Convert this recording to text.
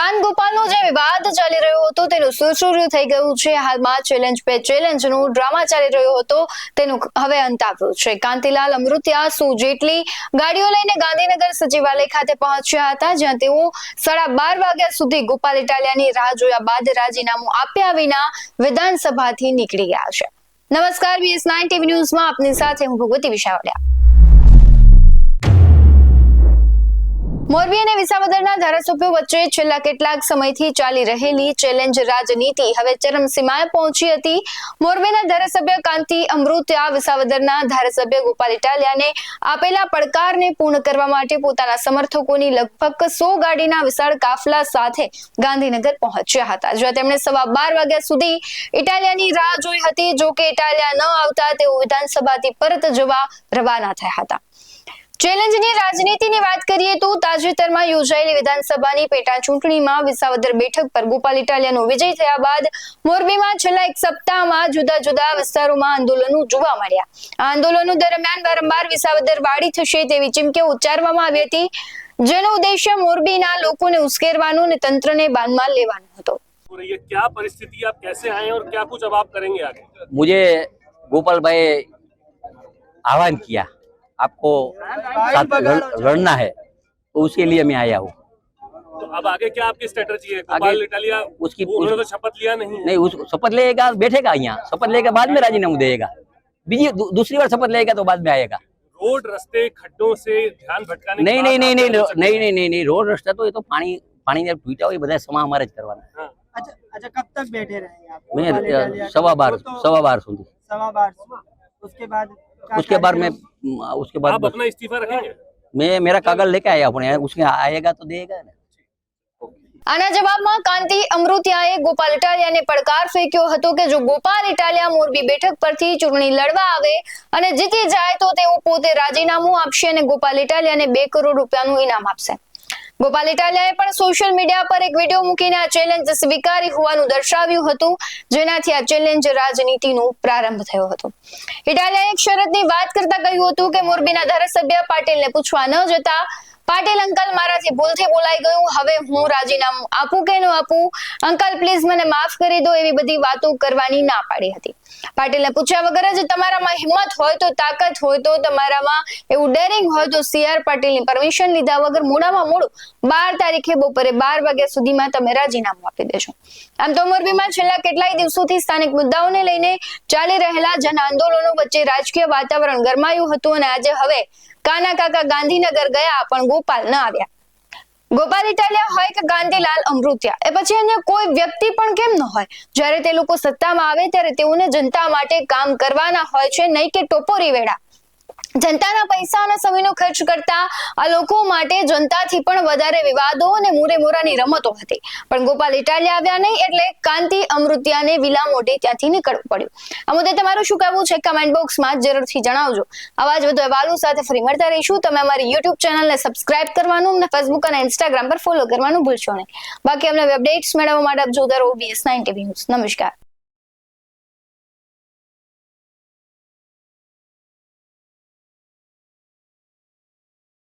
કાન ગોપાલનો જે વિવાદ ચાલી રહ્યો હતો, તેનું સુરસુર્યું થઈ ગયું છે. હાલમાં ચેલેન્જ પે ચેલેન્જનો ડ્રામા ચાલી રહ્યો હતો, તેનું હવે અંત આવ્યું છે. કાંતિલાલ અમૃતિયા સુ જેટલી ગાડીઓ લઈને ગાંધીનગર સચિવાલય ખાતે પહોંચ્યા હતા, જ્યાં તેઓ સાડા બાર વાગ્યા સુધી ગોપાલ ઇટાલિયાની રાહ જોયા બાદ રાજીનામું આપ્યા વિના વિધાનસભાથી નીકળી ગયા છે. નમસ્કાર બીએસ નાઇન ટીવી ન્યૂઝમાં આપની સાથે હું ભગવતી વિશાવડિયા મોરબી અને વિસાવદરના ધારાસભ્યો વચ્ચે છેલ્લા કેટલાક સમયથી ચાલી રહેલી ચેલેન્જ રાજનીતિ હવે ચરમસીમાએ પહોંચી હતી. મોરબીના ધારાસભ્ય કાંતિ અમૃત્યા વિસાવદરના ધારાસભ્ય ગોપાલ ઇટાલિયાને આપેલા પડકારને પૂર્ણ કરવા માટે પોતાના સમર્થકોની લગભગ સો ગાડીના વિશાળ કાફલા સાથે ગાંધીનગર પહોંચ્યા હતા. જ્યાં તેમણે સવા બાર વાગ્યા સુધી ઇટાલિયાની રાહ જોઈ હતી. જો કે ઇટાલિયા ન આવતા તેઓ વિધાનસભાથી પરત જવા રવાના થયા હતા. ચેલેન્જની રાજનીતિની વાત કરીએ તો તાજેતરમાં યોજાયેલી વિધાનસભાની પેટા ચૂંટણીમાં વિસાવદર બેઠક પર ગોપાલ ઇટાલિયાનો વિજય થયા બાદ મોરબીમાં છેલ્લા એક સપ્તાહમાં જુદા જુદા વિસ્તારોમાં આંદોલનો જોવા મળ્યા આ આંદોલનો દરમિયાન વારંવાર વિસાવદર વાડી થશે તેવી ચીમકીઓ ઉચ્ચારવામાં આવી હતી જેનો ઉદ્દેશ્ય મોરબીના લોકોને ઉશ્કેરવાનો અને તંત્રને બાનમાં લેવાનો હતો हो रही है क्या परिस्थिति आप कैसे आए हैं और क्या कुछ अब आप करेंगे आगे मुझे गोपाल भाई आह्वान किया आपको साथ लड़- लड़ना है तो उसके लिए मैं आया हूँ तो अब आगे क्या आपकी स्ट्रेटजी है गोपाल आगे इटालिया उसकी- उन्होंने तो शपथ लिया नहीं नहीं उस शपथ लेगा बैठेगा यहाँ शपथ लेके बाद में राजीनामा देगा बीजी दू, दूसरी बार शपथ लेगा तो बाद में आएगा रोड रस्ते खड्डों से ध्यान भटकाने की नहीं बात नहीं नहीं आप नहीं कर सकते नहीं नहीं नहीं नहीं रोड रस्ता तो ये तो पानी पानी ने टूटा हुआ ये બધા સમા અમારે જ કરવાના हैं। हाँ। अच्छा अच्छा कब तक बैठे रहेंगे आप गोपाल मैं इटालिया अ, सवा के- बार वो तो सवा बार સુધી सवा बार उसके बाद क्या उसके बाद मैं कार्यक्रम? उसके बाद आप बस अपना इस्तीफा रखेंगे मैं मेरा कागज लेके आया अपने उसके आएगा तो देगा ना આના જવાબમાં કાંતિ અમૃતિયાએ ગોપાલ ઇટાલિયાને પડકાર ફેંક્યો હતો કે જો ગોપાલ ઇટાલિયા મોરબી બેઠક પરથી ચૂંટણી લડવા આવે અને જીતી જાય તો તેઓ પોતે રાજીનામું આપશે અને ગોપાલ ઇટાલિયાને બે કરોડ રૂપિયાનું ઇનામ આપશે ગોપાલ ઇટાલિયાએ પણ સોશિયલ મીડિયા પર એક વીડિયો મૂકીને આ ચેલેન્જ સ્વીકારી હોવાનું દર્શાવ્યું હતું, જેનાથી આ ચેલેન્જ રાજનીતિનો પ્રારંભ થયો હતો. ઇટાલિયાએ એક શરતની વાત કરતા કહ્યું હતું કે મોરબીના ધારાસભ્ય પાટીલને પૂછવા ન જતા પાટીલ અંકલ મારાથી ભૂલથી બોલાઈ ગયું. હવે હું રાજીનામું આપું કે ન આપું? અંકલ પ્લીઝ મને માફ કરી દો એવી બધી વાતો કરવાની ના પાડી હતી. પાટીલને પૂછ્યા વગર જ તમારામાં હિંમત હોય તો, તાકાત હોય તો, તમારામાં એવું ડેરિંગ હોય તો સીઆર પાટીલની પરમિશન લીધા વગર મોડામાં મોડું બાર તારીખે બપોરે બાર વાગ્યા સુધીમાં તમે રાજીનામું આપી દેશો આમ તો મોરબીમાં છેલ્લા કેટલાય દિવસોથી સ્થાનિક મુદ્દાઓને લઈને ચાલી રહેલા જન આંદોલનો વચ્ચે રાજકીય વાતાવરણ ગરમાયું હતું અને આજે હવે કાના કાકા ગાંધીનગર ગયા પણ ગોપાલ ન આવ્યા. ગોપાલ ઇટાલિયા હોય કે ગાંધીલાલ અમૃત્યા, એ પછી અન્ય કોઈ વ્યક્તિ પણ કેમ ન હોય? જ્યારે તે લોકો સત્તામાં આવે ત્યારે તેઓને જનતા માટે કામ કરવાના હોય છે, નહીં કે ટોપોરી વેડા જનતાના પૈસા અને સમયનો ખર્ચ કરતા આ લોકો માટે જનતાથી પણ વધારે વિવાદો અને મોરે મોરાની રમતો હતી. પણ ગોપાલ ઇટાલિયા આવ્યા નહીં એટલે કાંતિ અમૃત્યાને વિલા મોઢે ત્યાંથી નીકળવું પડ્યું. આ મુદ્દે તમારું શું કહેવું છે કમેન્ટ બોક્સમાં જરૂરથી જણાવજો. આવા જ વધુ અહેવાલો સાથે ફરી મળતા રહીશું. તમે અમારી યુટ્યુબ ચેનલને સબસ્ક્રાઇબ કરવાનું અને ફેસબુક અને ઇન્સ્ટાગ્રામ પર ફોલો કરવાનું ભૂલશો નહીં. બાકી અમને અપડેટ્સ મેળવવા માટે આપ જોતા રહો બીએસ નાઇન ટીવી ન્યૂઝ નમસ્કાર.